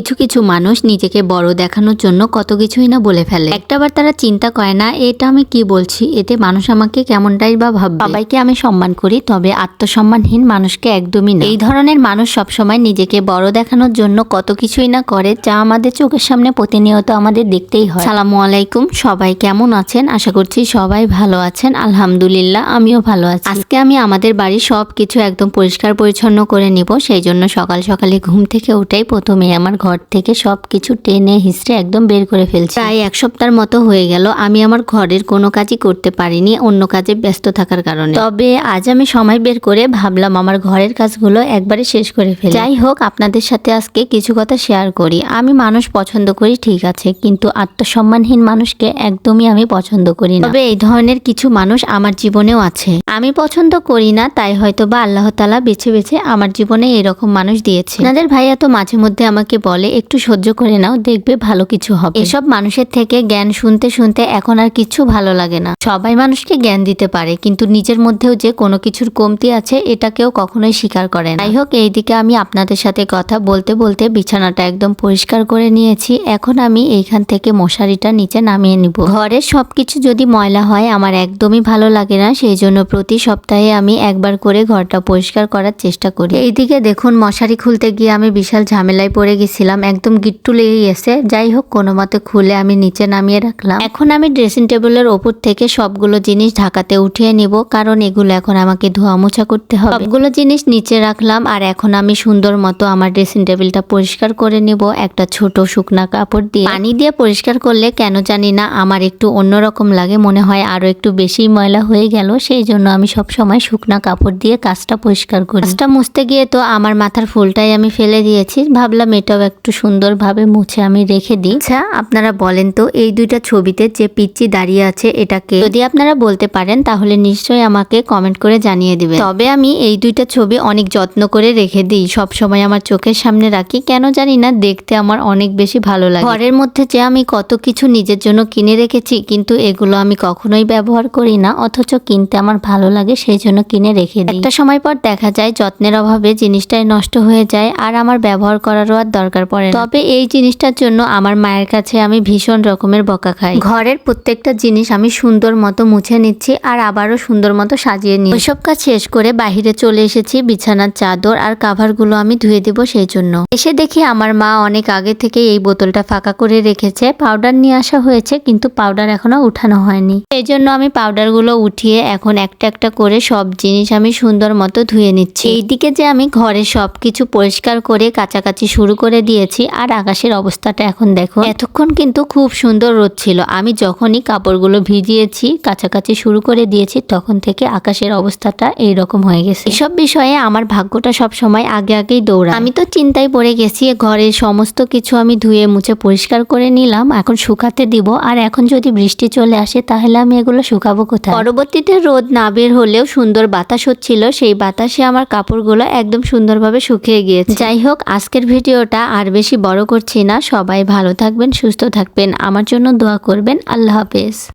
কিছু কিছু মানুষ নিজেকে বড় দেখানোর জন্য কত কিছুই না বলে ফেলে। একটাবার তারা চিন্তা করে, না, এটা আমি কি বলছি? এতে মানুষ আমাকে কেমনটাই বা ভাববে? সবাইকে আমি সম্মান করি, তবে আত্মসম্মানহীন মানুষকে একদমই না। এই ধরনের মানুষ সবসময় নিজেকে বড় দেখানোর জন্য কত কিছুই না করে, যা আমাদের চোখের সামনে প্রতিনিয়ত আমাদের দেখতেই হয়। সালামু আলাইকুম, সবাই কেমন আছেন? আশা করছি সবাই ভালো আছেন। আলহামদুলিল্লাহ, আমিও ভালো আছি। আজকে আমি আমাদের বাড়ির সব কিছু একদম পরিষ্কার পরিচ্ছন্ন করে নিব, সেই জন্য সকাল সকালে ঘুম থেকে উঠেই প্রথমে আমার ঘর থেকে সব কিছু টেনে হিসড়ে একদম বের করে ফেলছি। প্রায় এক সপ্তাহের মতো হয়ে গেল, আমি আমার ঘরের কোনো কাজই করতে পারিনি, অন্য কাজে ব্যস্ত থাকার কারণে। তবে আজ আমি সময় বের করে ভাবলাম আমার ঘরের কাজগুলো একবারে শেষ করে ফেলি। যাই হোক, আপনাদের সাথে আজকে কিছু কথা শেয়ার করি। আমি মানুষ পছন্দ করি, ঠিক আছে, কিন্তু আত্মসম্মানহীন মানুষকে একদমই আমি পছন্দ করি না। তবে এই ধরনের কিছু মানুষ আমার জীবনেও আছে। আমি পছন্দ করি না, তাই হয়তো বা আল্লাহ তালা বেছে বেছে আমার জীবনে এরকম মানুষ দিয়েছে। আপনাদের ভাইয়া তো মাঝে মধ্যে আমাকে বলে একটু সহ্য করে নাও, দেখবে ভালো কিছু হবে। এসব মানুষের থেকে জ্ঞান শুনতে শুনতে এখন আর কিছু ভালো লাগে না। সবাই মানুষকে জ্ঞান দিতে পারে, কিন্তু নিজের মধ্যেও যে কোনো কিছুর কমতি আছে, এটা কেউ কখনোই স্বীকার করে না। যাই হোক এইদিকে আমি আপনাদের সাথে কথা বলতে বলতে বিছানাটা একদম পরিষ্কার করে নিয়েছি। এখন আমি এইখান থেকে মশারিটা নিচে নামিয়ে নিব। ঘরের সবকিছু যদি ময়লা হয়, আমার একদমই ভালো লাগে না। সেই জন্য প্রতি সপ্তাহে আমি একবার করে ঘরটা পরিষ্কার করার চেষ্টা করি। এইদিকে দেখুন, মশারি খুলতে গিয়ে আমি বিশাল ঝামেলায় পড়ে গেছিলাম একদম গিট্টু লেগে গেছে যাই হোক, কোনো মতে খুলে আমি নিচে নামিয়ে রাখলাম। এখন আমি ড্রেসিং টেবিলের ওপর থেকে সবগুলো জিনিস ঢাকাতে উঠিয়ে নিব, কারণ এগুলো এখন আমাকে ধোয়া মোছা করতে হবে। সবগুলো জিনিস নিচে রাখলাম, আর এখন আমি সুন্দর মতো আমার ড্রেসিং টেবিলটা পরিষ্কার করে নিব একটা ছোট শুকনা কাপড় দিয়ে। পানি দিয়ে পরিষ্কার করলে কেন জানি না আমার একটু অন্যরকম লাগে, মনে হয় আরও একটু বেশি ময়লা হয়ে গেল, সেই জন্য আমি সব সময় শুকনা কাপড় দিয়ে কাজটা পরিষ্কার করি। কাজটা মুছতে গিয়ে তো আমার মাথার ফুলটাই আমি ফেলে দিয়েছি, ভাবলাম এটাও একটু সুন্দরভাবে মুছে আমি রেখে দিই। আচ্ছা আপনারা বলেন তো, এই দুইটা ছবিতে যে পিচ্চি দাঁড়িয়ে আছে এটাকে যদি আপনারা বলতে পারেন, তাহলে নিশ্চয়ই আমাকে কমেন্ট করে জানিয়ে দিবেন। তবে আমি এই দুইটা ছবি অনেক যত্ন করে রেখে দিই। সব সময় আমার চোখের সামনে রাখি। কেন জানি না, দেখতে আমার অনেক বেশি ভালো লাগে। ঘরের মধ্যে যে আমি কত কিছু নিজের জন্য কিনে রেখেছি, কিন্তু এগুলো আমি কখনোই ব্যবহার করি না, অথচ কিনতে আমার ভালো লাগে, সেই জন্য কিনে রেখে দিই। একটা সময় পর দেখা যায়, যত্নের অভাবে জিনিসটাই নষ্ট হয়ে যায়, আর আমার ব্যবহার করারও আর দরকার পড়ে তবে এই জিনিসটার জন্য আমার মায়ের কাছে আমি ভীষণ রকমের বকা খাই। ঘরের প্রত্যেকটা জিনিস আমি সুন্দর মতো মুছে নিচ্ছি আর আবারও সুন্দর মতো সাজিয়ে নিই ওইসব কাজ শেষ করে বাহিরে চলে এসেছি, বিছানার চাদর আর কাভারগুলো আমি ধুয়ে দিব সেই জন্য। এসে দেখি আমার মা অনেক আগে থেকে এই বোতলটা ফাঁকা করে রেখেছে। পাউডার নিয়ে আসা হয়েছে, কিন্তু পাউডার এখনও উঠানো হয়নি। এই জন্য আমি পাউডারগুলো উঠিয়ে এখন একটা একটা করে সব জিনিস আমি সুন্দর মতো ধুয়ে নিচ্ছি। এইদিকে যে আমি ঘরে সব কিছু পরিষ্কার করে কাছাকাছি শুরু করে দিয়েছি আর আকাশের অবস্থাটা এখন দেখো। এতক্ষণ কিন্তু খুব সুন্দর রোদ ছিল। আমি যখনই কাপড়গুলো ভিজিয়েছি, কাছাকাছি শুরু করে দিয়েছি, তখন থেকে আকাশের অবস্থাটা এইরকম হয়ে গেছে। এসব বিষয়ে আমার ভাগ্যটা সব সময় আগে আগেই দৌড়া আমি তো চিন্তায় পড়ে গেছি, ঘরের সমস্ত কিছু আমি ধুয়ে মুছে পরিষ্কার করে নিলাম, এখন শুকাতে দিব। আর এখন যদি বৃষ্টি চলে আসে, তাহলে আমি এগুলো শুকাবো কোথায়? পরবর্তীতে রোদ না বের হলেও সুন্দর বাতাস হচ্ছিল। সেই বাতাসে আমার কাপড়গুলো একদম সুন্দরভাবে শুকিয়ে গিয়েছে। যাই হোক, আজকের ভিডিওটা আর বেশি বড় করছি না। সবাই ভালো থাকবেন, সুস্থ থাকবেন। আমার জন্য দোয়া করবেন। আল্লাহ হাফেজ।